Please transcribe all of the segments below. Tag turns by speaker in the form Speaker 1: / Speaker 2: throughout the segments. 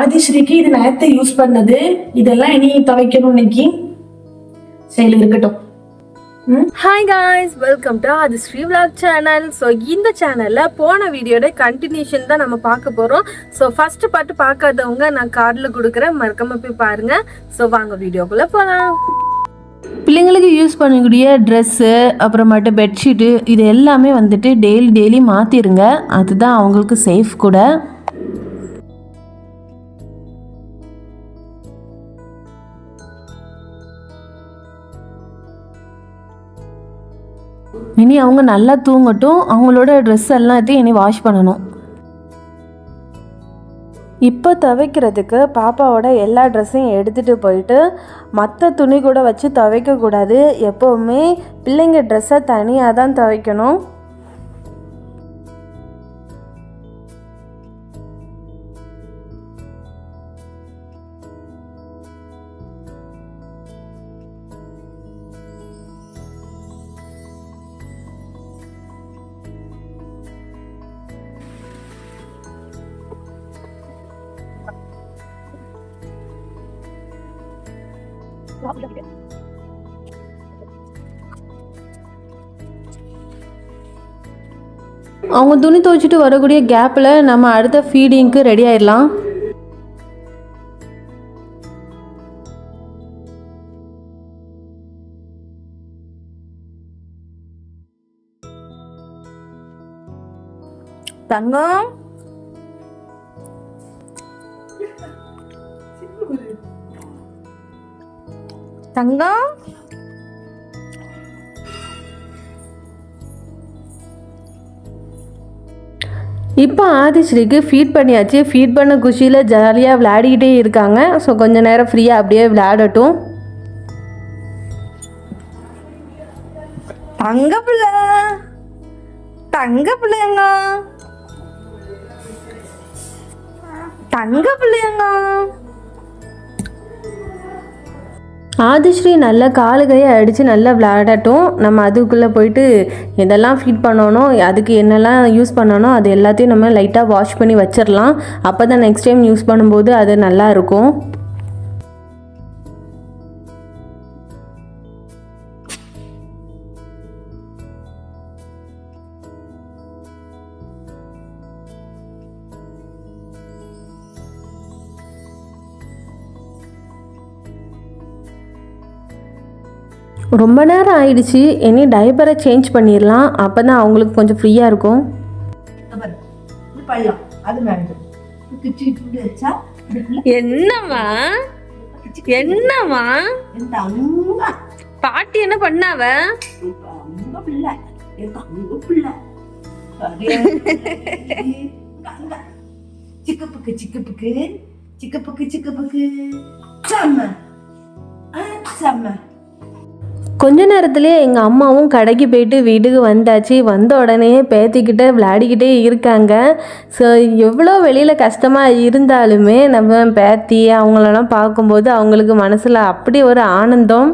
Speaker 1: ஆதிஸ்ரீக்கு இது நேரத்தை யூஸ் பண்ணது. இதெல்லாம் இனி துவைக்கணும் இன்னைக்கு. சரி இருக்கட்டும்.
Speaker 2: ஹாய் காய்ஸ் வெல்கம் டு அது ஸ்ரீ vlog சேனல் ஸோ இந்த சேனலில் போன வீடியோட கண்டினியூஷன் தான் நம்ம பார்க்க போகிறோம் ஸோ ஃபர்ஸ்ட் பாட்டு பார்க்காதவங்க நான் கார்டில் கொடுக்குறேன். மறக்காம போய் பாருங்க. ஸோ வாங்க வீடியோக்குள்ளே போகலாம்
Speaker 3: பிள்ளைங்களுக்கு யூஸ் பண்ணக்கூடிய ட்ரெஸ்ஸு அப்புறமேட்டு பெட்ஷீட்டு இது எல்லாமே வந்துட்டு டெய்லி டெய்லி மாற்றிடுங்க அதுதான் அவங்களுக்கு சேஃப் கூட. இனி அவங்க நல்லா தூங்கட்டும் அவங்களோட ட்ரெஸ் எல்லாத்தையும் இனி வாஷ் பண்ணணும். இப்போ துவைக்கிறதுக்கு பாப்பாவோட எல்லா ட்ரெஸ்ஸையும் எடுத்துகிட்டு போயிட்டு மற்ற துணி கூட வச்சு துவைக்கக்கூடாது. எப்போவுமே பிள்ளைங்க ட்ரெஸ்ஸை தனியாக தான் துவைக்கணும். அவங்க துணி துவைச்சிட்டு வரக்கூடிய கேப்பில் நம்ம அடுத்த ஃபீடிங்க்கு ரெடி ஆயிடலாம்.
Speaker 2: தங்கம். தங்கம்
Speaker 3: இப்போ ஆதிஸ்ரீக்கு ஃபீட் பண்ணியாச்சு. ஃபீட் பண்ண குஷியில் ஜாலியாக விளையாடிக்கிட்டே இருக்காங்க. ஸோ கொஞ்ச நேரம் ஃப்ரீயாக அப்படியே விளையாடட்டும்.
Speaker 2: தங்க பிள்ளை. தங்க பிள்ளைங்க தங்க பிள்ளைங்க
Speaker 3: ஆதிஸ்ரீ நல்லா காலுகையை அடித்து நல்லா விளையாடட்டும். நம்ம அதுக்குள்ளே போயிட்டு எதெல்லாம் ஃபீட் பண்ணணும் அதுக்கு என்னெல்லாம் யூஸ் பண்ணணும் அது எல்லாத்தையும் நம்ம லைட்டாக வாஷ் பண்ணி வச்சிடலாம் அப்போ தான் நெக்ஸ்ட் டைம் யூஸ் பண்ணும்போது அது நல்லா இருக்கும். ரொம்ப நேரம் ஆயிடுச்சு. இனி டைப்பரை சேஞ்ச் பண்ணிடலாம் அப்போ தான் அவங்களுக்கு கொஞ்சம் ஃப்ரீயாக இருக்கும்.
Speaker 2: என்னம்மா? என்னம்மா? பாட்டி என்ன பண்ணாவ?
Speaker 4: சிக்கப்புக்கு சிக்கப்புக்கு சிக்கப்புக்கு சிக்கப்புக்கு. செம்ம. ஆ, செம்ம.
Speaker 3: கொஞ்ச நேரத்துலேயே எங்கள் அம்மாவும் கடைக்கு போயிட்டு வீட்டுக்கு வந்தாச்சு. வந்த உடனே பேத்திக்கிட்ட விளையாடிக்கிட்டே இருக்காங்க. ஸோ எவ்வளோ வெளியில் கஷ்டமாக இருந்தாலுமே நம்ம பேத்தி அவங்களெல்லாம் பார்க்கும்போது அவங்களுக்கு மனசில் அப்படி ஒரு ஆனந்தம்.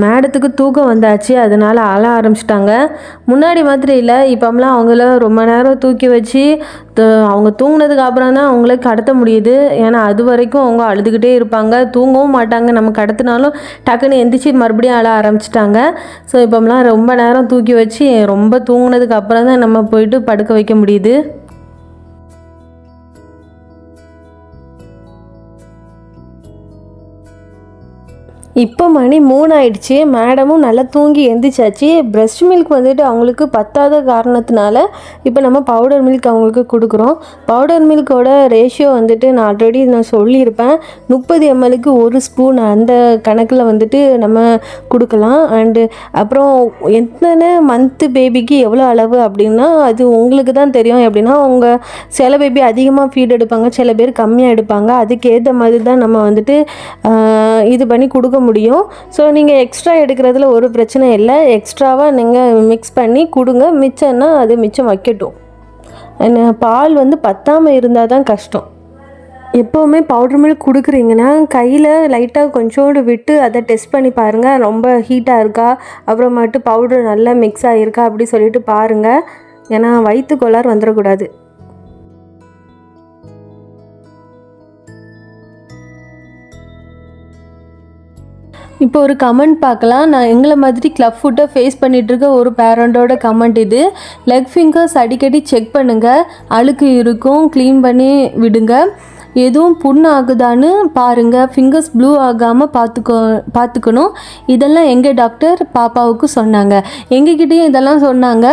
Speaker 3: மேடத்துக்கு தூக்கம் வந்தாச்சு அதனால அழ ஆரம்பிச்சிட்டாங்க. முன்னாடி மாதிரி இல்லை இப்போம்லாம் அவங்கள ரொம்ப நேரம் தூக்கி வச்சு அவங்க தூங்கினதுக்கு அப்புறம் தான் அவங்கள கடத்த முடியுது. ஏன்னா அது வரைக்கும் அவங்க அழுதுகிட்டே இருப்பாங்க. தூங்கவும் மாட்டாங்க. நம்ம கடத்தினாலும் டக்குன்னு எந்திரிச்சு மறுபடியும் அழ ஆரம்பிச்சிட்டாங்க. ஸோ இப்போம்லாம் ரொம்ப நேரம் தூக்கி வச்சு ரொம்ப தூங்கினதுக்கு அப்புறம் தான் நம்ம போயிட்டு படுக்க வைக்க முடியுது. இப்போ மணி மூணு ஆயிடுச்சு மேடமும் நல்லா தூங்கி எந்திரிச்சாச்சு. பிரஸ்ட் மில்க் வந்துட்டு அவங்களுக்கு பத்தாத காரணத்தினால இப்போ நம்ம பவுடர் மில்க் அவங்களுக்கு கொடுக்குறோம். பவுடர் மில்கோட ரேஷியோ வந்துட்டு நான் ஆல்ரெடி நான் சொல்லியிருப்பேன். முப்பது எம்எலுக்கு ஒரு ஸ்பூன் அந்த கணக்கில் வந்துட்டு நம்ம கொடுக்கலாம். அண்டு அப்புறம் எத்தனை மந்த்து பேபிக்கு எவ்வளோ அளவு அப்படின்னா அது உங்களுக்கு தான் தெரியும். எப்படின்னா உங்கள் சில பேபி அதிகமாக ஃபீட் எடுப்பாங்க சில பேர் கம்மியாக எடுப்பாங்க. அதுக்கேற்ற மாதிரி தான் நம்ம வந்துட்டு இது பண்ணி கொடுக்க முடியும். ஸோ நீங்கள் எக்ஸ்ட்ரா எடுக்கிறதுல ஒரு பிரச்சனை இல்லை. எக்ஸ்ட்ராவாக நீங்கள் மிக்ஸ் பண்ணி கொடுங்க. மிச்சம்னா அது மிச்சம் வைக்கட்டும். என்ன பால் வந்து பத்தாமல் இருந்தால் தான் கஷ்டம்.
Speaker 5: எப்போவுமே பவுடர் மில்க் கொடுக்குறீங்கன்னா கையில் லைட்டாக கொஞ்சோண்டு விட்டு அதை டெஸ்ட் பண்ணி பாருங்கள் ரொம்ப ஹீட்டாக இருக்கா? அப்புறமேட்டு பவுடர் நல்லா மிக்ஸ் ஆகிருக்கா அப்படி சொல்லிட்டு பாருங்கள் ஏன்னா வயிற்று கோளாறு வந்துடக்கூடாது இப்போ ஒரு கமெண்ட் பார்க்கலாம். நான் எங்களை மாதிரி கிளப் ஃபுட்டை ஃபேஸ் பண்ணிகிட்ருக்க ஒரு பேரண்டோட கமெண்ட் இது. லெக் ஃபிங்கர்ஸ் அடிக்கடி செக் பண்ணுங்கள் அழுக்கு இருக்கும். க்ளீன் பண்ணி விடுங்க. எதுவும் புண்ணு ஆகுதான்னு பாருங்கள் ஃபிங்கர்ஸ் ப்ளூ ஆகாமல் பார்த்துக்கோ பார்த்துக்கணும். இதெல்லாம் எங்கள் டாக்டர் பாப்பாவுக்கு சொன்னாங்க. எங்ககிட்டயும் இதெல்லாம் சொன்னாங்க.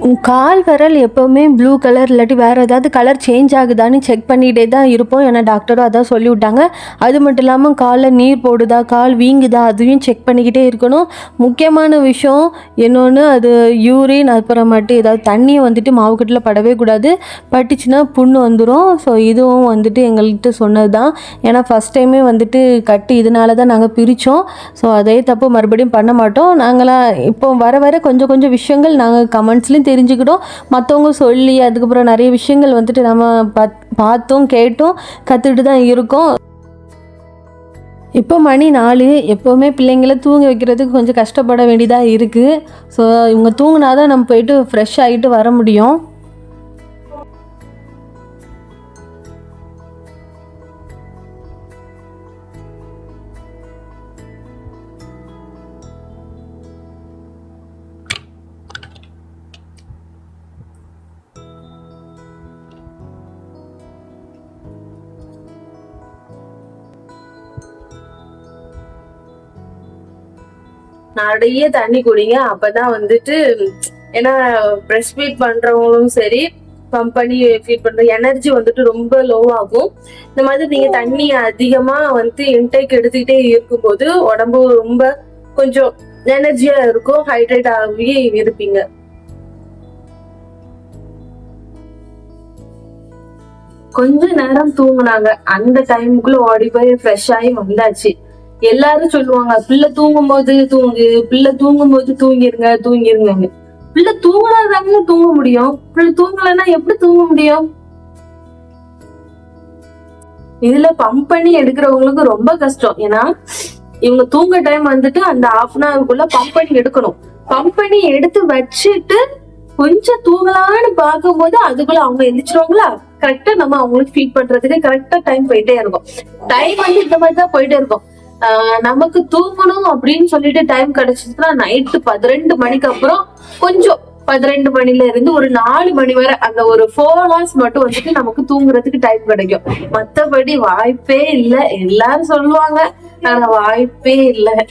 Speaker 5: கால் விரல் எப்போவுமே ப்ளூ கலர் இல்லாட்டி வேறு ஏதாவது கலர் சேஞ்ச் ஆகுதான்னு செக் பண்ணிகிட்டே தான் இருப்போம். ஏன்னா டாக்டரும் அதான் சொல்லி விட்டாங்க. அது மட்டும் இல்லாமல் காலில் நீர் போடுதா கால் வீங்குதா அதையும் செக் பண்ணிக்கிட்டே இருக்கணும். முக்கியமான விஷயம் இன்னொன்று அது யூரின் அப்புறமாட்டு ஏதாவது தண்ணியை வந்துட்டு மாவுக்கட்டில் படவே கூடாது. பட்டுச்சுன்னா புண்ணு வந்துடும் ஸோ இதுவும் வந்துட்டு எங்கள்கிட்ட சொன்னது தான் ஏன்னா ஃபஸ்ட் டைமே வந்துட்டு கட்டு இதனால தான் நாங்கள் பிரித்தோம் ஸோ அதே தப்பு மறுபடியும் பண்ண மாட்டோம். நாங்களாம் இப்போ வர வர கொஞ்சம் கொஞ்சம் விஷயங்கள் நாங்கள் கமெண்ட்ஸ்லையும் தெரிஞ்சுக்கிட்டோம். மற்றவங்க சொல்லி அதுக்கப்புறம் நிறைய விஷயங்கள் வந்துட்டு நம்ம பத் பார்த்தும் கேட்டும் கற்றுக்கிட்டு தான் இருக்கோம். இப்போ மணி நாலு. எப்போவுமே பிள்ளைங்கள தூங்க வைக்கிறதுக்கு கொஞ்சம் கஷ்டப்பட வேண்டியதாக இருக்குது ஸோ இவங்க தூங்கினா தான் நம்ம போயிட்டு ஃப்ரெஷ் ஆகிட்டு வர முடியும்.
Speaker 3: நிறைய தண்ணி குடிங்க. அப்பதான் வந்துட்டு ஏன்னா பிரஸ்ட் ஃபீட் பண்றவங்களும் சரி பம்ப் பண்ணி ஃபீட் பண்ற எனர்ஜி வந்துட்டு ரொம்ப லோ ஆகும். இந்த மாதிரி நீங்க தண்ணி அதிகமா வந்து இன்டேக் எடுத்துக்கிட்டே இருக்கும்போது உடம்பு ரொம்ப கொஞ்சம் எனர்ஜியா இருக்கும். ஹைட்ரேட் ஆகி இருப்பீங்க. கொஞ்ச நேரம் தூங்குனாங்க. அந்த டைமுக்குள்ள ஓடி போய் ஃப்ரெஷ் ஆகி வந்தாச்சு. எல்லாரும் சொல்லுவாங்க பிள்ளை தூங்கும் போது தூங்கு பிள்ளை தூங்கும் போது தூங்கிருங்க தூங்கிருங்க பிள்ளை தூங்கினாதாங்க தூங்க முடியும்? பிள்ளை தூங்கலைன்னா எப்படி தூங்க முடியும்? இதுல பம்ப் பண்ணி எடுக்கிறவங்களுக்கு ரொம்ப கஷ்டம். ஏன்னா இவங்க தூங்க டைம் வந்துட்டு அந்த ஹாஃப் அன் அவருக்குள்ள பம்ப் பண்ணி எடுக்கணும். பம்ப் பண்ணி எடுத்து வச்சுட்டு கொஞ்சம் தூங்கலான்னு பார்க்கும்போது அதுக்குள்ள அவங்க எந்திரிச்சிருவாங்களா? கரெக்டா நம்ம அவங்களுக்கு ஃபீட் பண்றதுக்கு கரெக்டா டைம் போயிட்டே இருக்கும். டைம் வந்து இந்த மாதிரி தான் போயிட்டே இருக்கும். நமக்கு தூங்கணும் அப்படின்னு சொல்லிட்டு டைம் கிடைச்சதுன்னா நைட்டு பதிரெண்டு மணிக்கு அப்புறம் கொஞ்சம் பதிரெண்டு மணில இருந்து ஒரு நாலு மணி வரை அந்த ஒரு ஃபோர் ஹவர்ஸ் மட்டும் வந்துட்டு நமக்கு தூங்குறதுக்கு டைம் கிடைக்கும். மத்தபடி வாய்ப்பே இல்ல. எல்லாரும் சொல்லுவாங்க. ஆனா வாய்ப்பே இல்ல.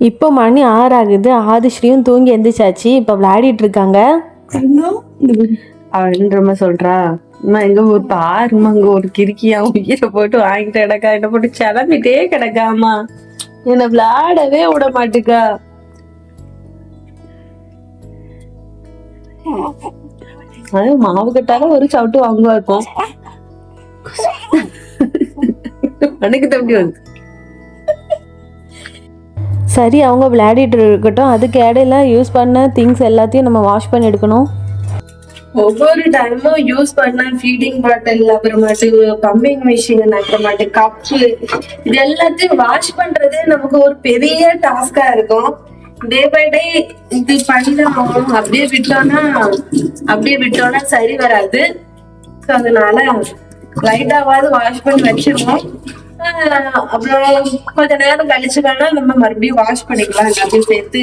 Speaker 5: இப்போ மணி ஆறு ஆகுது ஆதிஸ்ரீயும் தூங்கி எந்திரிச்சாச்சு. இப்போ விளையாடிட்டு இருக்காங்க
Speaker 3: அவன்றமா சொல்றா? அம்மா எங்க ஒரு பாருமா அங்க ஒரு கிறுக்கியா உயிரை போட்டு வாங்கிட்டு கிடக்கா. என்ன போட்டு கிளம்பிட்டே கிடக்காமா என்ன விளையாடவே விட மாட்டுக்கா. அது மாவு கட்டால ஒரு சவுட்டு வாங்குவா இருக்கும். எனக்கு தம்பி வந்து.
Speaker 5: சரி அவங்க விளையாடிட்டு இருக்கட்டும். அதுக்கு இடையில யூஸ் பண்ண திங்ஸ் எல்லாத்தையும் நம்ம வாஷ் பண்ணி எடுக்கணும்.
Speaker 3: ஒவ்வொரு டைமும் யூஸ் பண்ண ஃபீடிங் பாட்டில் அப்புறமாட்டு பம்பிங் மிஷின் அப்புறமாட்டு கப்பு இது எல்லாத்தையும் வாஷ் பண்றது நமக்கு ஒரு பெரிய டாஸ்கா இருக்கும். டே பை டே இது பண்ணிதான் ஆகணும் அப்படியே விட்டோம்னா அப்படியே விட்டோம்னா சரி வராது. ஸோ அதனால லைட்டாவது வாஷ் பண்ணி வச்சிருவோம். அப்புறம் கொஞ்ச நேரம் கழிச்சு வேணா நம்ம மறுபடியும் வாஷ் பண்ணிக்கலாம். எல்லாத்தையும் சேர்த்து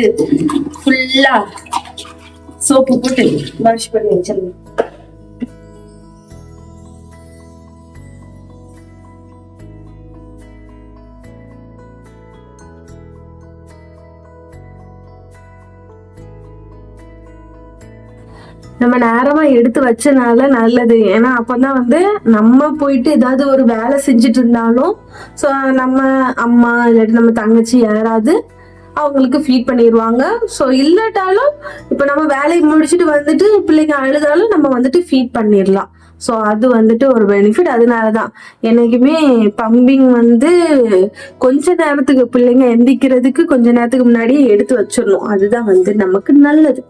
Speaker 3: ஃபுல்லா சோப்பு போட்டு வாஷ் பண்ணி வச்சிருங்க நம்ம நேரமா எடுத்து வச்சனால நல்லது. ஏன்னா அப்பதான் வந்து நம்ம போயிட்டு ஏதாவது ஒரு வேலை செஞ்சுட்டு இருந்தாலும் ஸோ நம்ம அம்மா இல்லாட்டி நம்ம தங்கச்சி யாராவது அவங்களுக்கு ஃபீட் பண்ணிடுவாங்க ஸோ இல்லாட்டாலும் இப்போ நம்ம வேலையை முடிச்சுட்டு வந்துட்டு பிள்ளைங்க அழுதாலும் நம்ம வந்துட்டு ஃபீட் பண்ணிடலாம் ஸோ அது வந்துட்டு ஒரு பெனிஃபிட் அதனால தான் என்னைக்குமே பம்பிங் வந்து கொஞ்ச நேரத்துக்கு பிள்ளைங்க எந்திக்கிறதுக்கு கொஞ்ச நேரத்துக்கு முன்னாடியே எடுத்து வச்சிடணும் அதுதான் வந்து நமக்கு நல்லது.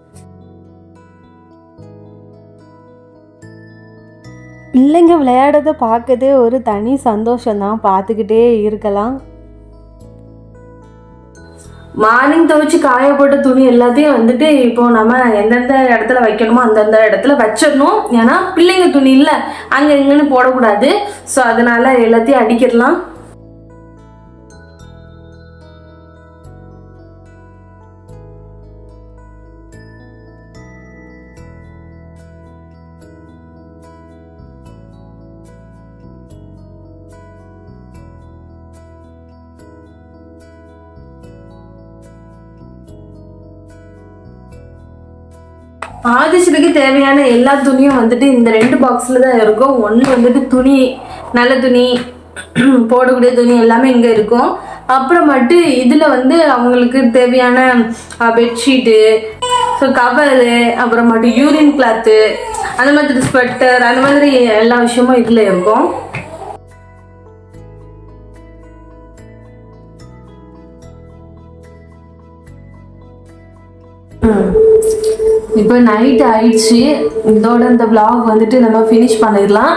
Speaker 6: பிள்ளைங்க விளையாடுறத பார்க்கதே ஒரு தனி சந்தோஷம்தான். பார்த்துக்கிட்டே இருக்கலாம்.
Speaker 3: மார்னிங் துவைச்சு காய போட்ட துணி எல்லாத்தையும் வந்துட்டு இப்போ நம்ம எந்தெந்த இடத்துல வைக்கணுமோ அந்தந்த இடத்துல வச்சிடணும். ஏன்னா பிள்ளைங்க துணி இல்லை அங்கே இங்கேன்னு போடக்கூடாது. ஸோ அதனால எல்லாத்தையும் அடிக்கிடலாம். ஆதிஷனுக்கு தேவையான எல்லா துணியும் வந்துட்டு இந்த ரெண்டு பாக்ஸில் தான் இருக்கும். ஒன்று வந்துட்டு துணி நல்ல துணி போடக்கூடிய துணி எல்லாமே இங்கே இருக்கும். அப்புறமட்டு இதில் வந்து அவங்களுக்கு தேவையான பெட்ஷீட்டு ஸோ கவரு அப்புறமட்டு யூரின் கிளாத்து அந்த மாதிரி ஸ்வெட்டர் அந்த மாதிரி எல்லா விஷயமும் இதில் இருக்கும். இப்போ நைட் ஆயிடுச்சு. இதோட இந்த vlog வந்துட்டு நம்ம ஃபினிஷ் பண்ணிடலாம்.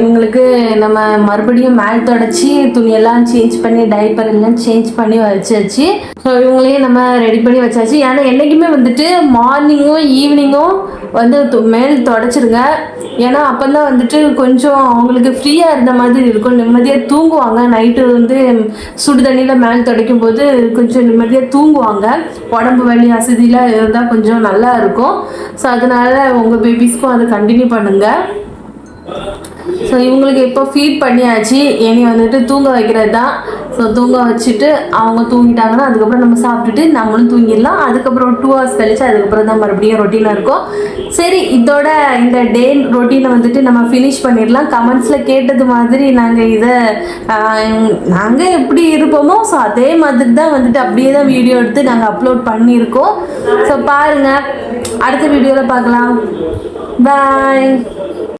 Speaker 3: இவங்களுக்கு நம்ம மறுபடியும் மேல் தொடச்சி துணியெல்லாம் சேஞ்ச் பண்ணி டைப்பர் எல்லாம் சேஞ்ச் பண்ணி வச்சாச்சு. ஸோ இவங்களையும் நம்ம ரெடி பண்ணி வச்சாச்சு. ஏன்னா என்றைக்குமே வந்துட்டு மார்னிங்கும் ஈவினிங்கும் வந்து து- மேல் தொடச்சிருங்க. ஏன்னா அப்போ தான் வந்துட்டு கொஞ்சம் அவங்களுக்கு ஃப்ரீயாக இருந்த மாதிரி இருக்கும். நிம்மதியாக தூங்குவாங்க. நைட்டு வந்து சுடு தண்ணியில் மேல் துடைக்கும் போது கொஞ்சம் நிம்மதியாக தூங்குவாங்க. உடம்பு வலி அசதியெலாம் இருந்தால் கொஞ்சம் நல்லா இருக்கும். ஸோ அதனால் உங்கள் பேபிஸ்க்கும் அதை கண்டினியூ பண்ணுங்கள் ஸோ இவங்களுக்கு இப்போ ஃபீட் பண்ணியாச்சு. இனி வந்துட்டு தூங்க வைக்கிறது தான் ஸோ தூங்க வச்சுட்டு அவங்க தூங்கிட்டாங்கன்னா அதுக்கப்புறம் நம்ம சாப்பிட்டுட்டு நம்மளும் தூங்கிடலாம். அதுக்கப்புறம் டூ ஹவர்ஸ் கழிச்சு அதுக்கப்புறம் தான் மறுபடியும் ரொட்டீனாக இருக்கும். சரி இதோட இந்த டே ரொட்டீனை வந்துட்டு நம்ம ஃபினிஷ் பண்ணிடலாம். கமெண்ட்ஸில் கேட்டது மாதிரி நாங்கள் இதை நாங்கள் எப்படி இருப்போமோ ஸோ அதே மாதிரி தான் வந்துட்டு அப்படியே தான் வீடியோ எடுத்து நாங்கள் அப்லோட் பண்ணியிருக்கோம். ஸோ பாருங்கள் அடுத்த வீடியோவில் பார்க்கலாம். பாய்